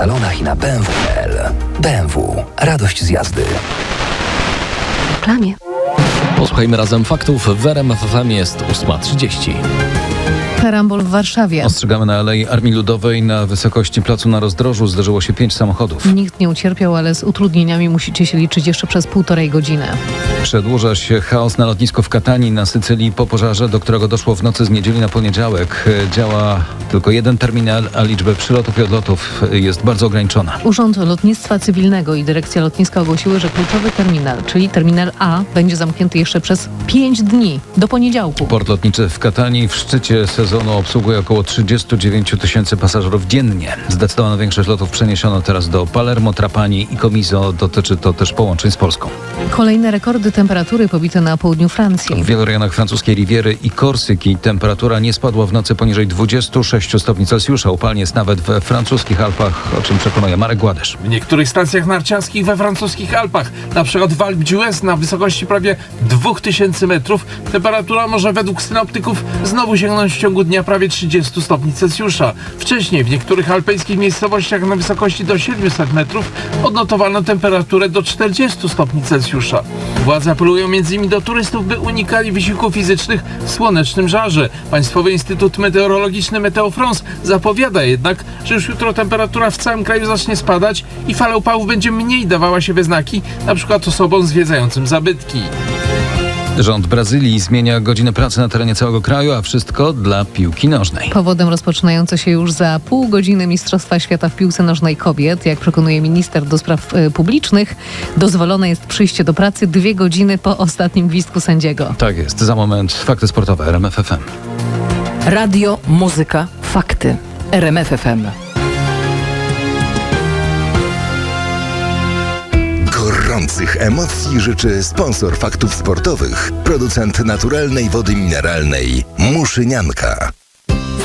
salonach i na BMW.pl. BMW. Radość z jazdy. reklamie. Posłuchajmy razem faktów. W RMF FM jest 8.30. Karambol w Warszawie. Ostrzegamy na Alei Armii Ludowej na wysokości placu na rozdrożu zdarzyło się pięć samochodów. Nikt nie ucierpiał, ale z utrudnieniami musicie się liczyć jeszcze przez półtorej godziny. Przedłuża się chaos na lotnisku w Katanii na Sycylii po pożarze, do którego doszło w nocy z niedzieli na poniedziałek. E, Działa tylko jeden terminal, a liczba przylotów i odlotów jest bardzo ograniczona. Urząd Lotnictwa Cywilnego i Dyrekcja Lotniska ogłosiły, że kluczowy terminal, czyli terminal A, będzie zamknięty jeszcze przez 5 dni, do poniedziałku. Port lotniczy w Katanii w szczycie sezonu obsługuje około 39 tysięcy pasażerów dziennie. Zdecydowana większość lotów przeniesiono teraz do Palermo, Trapani i Comiso. Dotyczy to też połączeń z Polską. Kolejne rekordy temperatury pobite na południu Francji. W wielu rejonach francuskiej Riviery i Korsyki temperatura nie spadła w nocy poniżej 26 stopni Celsjusza. Upalnie jest nawet we francuskich Alpach, o czym przekonuje Marek Gładysz. W niektórych stacjach narciarskich we francuskich Alpach, na przykład w Alpe d'Huez na wysokości prawie 2000 metrów, temperatura może według synoptyków znowu sięgnąć w ciągu dnia prawie 30 stopni Celsjusza. Wcześniej w niektórych alpejskich miejscowościach na wysokości do 700 metrów odnotowano temperaturę do 40 stopni Celsjusza. Władze apelują m.in. do turystów, by unikali wysiłków fizycznych w słonecznym żarze. Państwowy Instytut Meteorologiczny Meteo France zapowiada jednak, że już jutro temperatura w całym kraju zacznie spadać i fala upałów będzie mniej dawała się we znaki, na przykład osobom zwiedzającym zabytki. Rząd Brazylii zmienia godziny pracy na terenie całego kraju, a wszystko dla piłki nożnej. Powodem rozpoczynające się już za pół godziny Mistrzostwa Świata w piłce nożnej kobiet, jak przekonuje minister do spraw e, publicznych, dozwolone jest przyjście do pracy dwie godziny po ostatnim gwizdku sędziego. Tak jest, za moment fakty sportowe RMF FM. Radio, muzyka, fakty. RMF Gorących emocji życzy sponsor faktów sportowych, producent naturalnej wody mineralnej Muszynianka.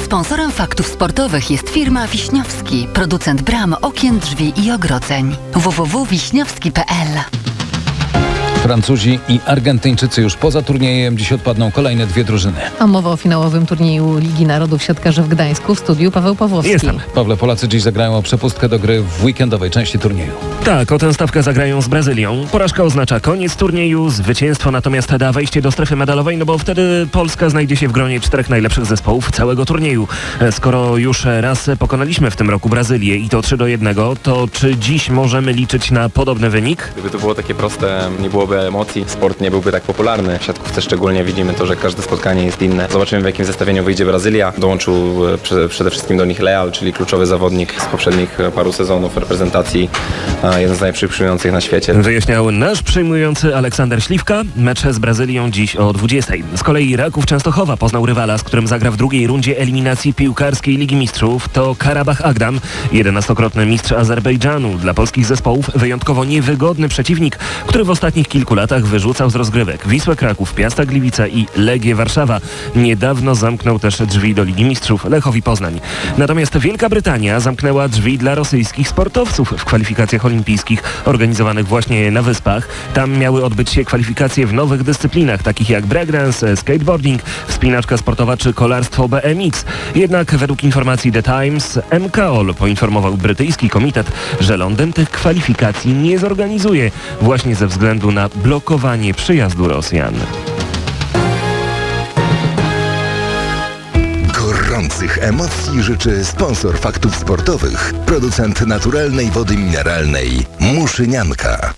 Sponsorem faktów sportowych jest firma Wiśniowski, producent bram, okien, drzwi i ogrodzeń. www.wiśniowski.pl Francuzi i Argentyńczycy już poza turniejem. Dziś odpadną kolejne dwie drużyny. A mowa o finałowym turnieju Ligi Narodów Siatkarzy w Gdańsku w studiu Paweł Pawłowski. Jestem. Pawle, Polacy dziś zagrają o przepustkę do gry w weekendowej części turnieju. Tak, o tę stawkę zagrają z Brazylią. Porażka oznacza koniec turnieju, zwycięstwo natomiast da wejście do strefy medalowej, no bo wtedy Polska znajdzie się w gronie czterech najlepszych zespołów całego turnieju. E, Skoro już raz pokonaliśmy w tym roku Brazylię i to 3 do 1, to czy dziś możemy liczyć na podobny wynik? Gdyby to było takie proste, nie byłoby emocji, sport nie byłby tak popularny. W siatkówce szczególnie widzimy to, że każde spotkanie jest inne. Zobaczymy w jakim zestawieniu wyjdzie Brazylia. Dołączył e, prze- przede wszystkim do nich Leal, czyli kluczowy zawodnik z poprzednich e, paru sezonów reprezentacji, jeden z najlepszych przyjmujących na świecie. Wyjaśniał nasz przyjmujący Aleksander Śliwka. Mecz z Brazylią dziś o 20. Z kolei Raków Częstochowa poznał rywala, z którym zagra w drugiej rundzie eliminacji piłkarskiej Ligi Mistrzów. To Karabach Agdam, 11-krotny mistrz Azerbejdżanu. Dla polskich zespołów wyjątkowo niewygodny przeciwnik, który w ostatnich kilku latach wyrzucał z rozgrywek Wisłę Kraków, Piasta Gliwice i Legię Warszawa. Niedawno zamknął też drzwi do Ligi Mistrzów Lechowi Poznań. Natomiast Wielka Brytania zamknęła drzwi dla rosyjskich sportowców w kwalifikacjach olimpijskich organizowanych właśnie na Wyspach. Tam miały odbyć się kwalifikacje w nowych dyscyplinach, takich jak breakdance, skateboarding, wspinaczka sportowa czy kolarstwo BMX. Jednak według informacji The Times, MKOL poinformował brytyjski komitet, że Londyn tych kwalifikacji nie zorganizuje właśnie ze względu na blokowanie przyjazdu Rosjan. Gorących emocji życzy sponsor faktów sportowych, producent naturalnej wody mineralnej Muszynianka.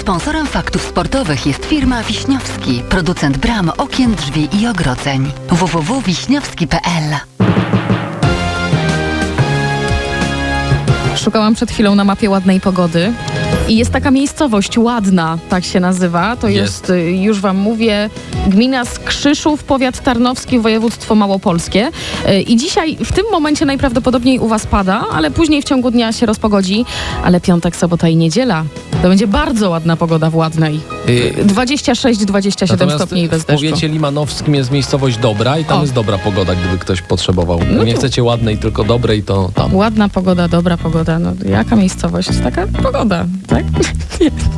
Sponsorem faktów sportowych jest firma Wiśniowski, producent bram, okien, drzwi i ogrodzeń. www.wiśniowski.pl Szukałam przed chwilą na mapie ładnej pogody i jest taka miejscowość ładna, tak się nazywa. To jest, y, już wam mówię, gmina Skrzyszów, powiat tarnowski, województwo małopolskie. Y, I dzisiaj w tym momencie najprawdopodobniej u was pada, ale później w ciągu dnia się rozpogodzi. Ale piątek, sobota i niedziela to będzie bardzo ładna pogoda w Ładnej. Y, 26-27 Natomiast stopni bez w deszczu. powiecie limanowskim jest miejscowość Dobra i tam O. jest dobra pogoda, gdyby ktoś potrzebował. No Nie chcecie ładnej, tylko dobrej, to tam. Ładna pogoda, dobra pogoda. No, jaka miejscowość? Taka pogoda, tak?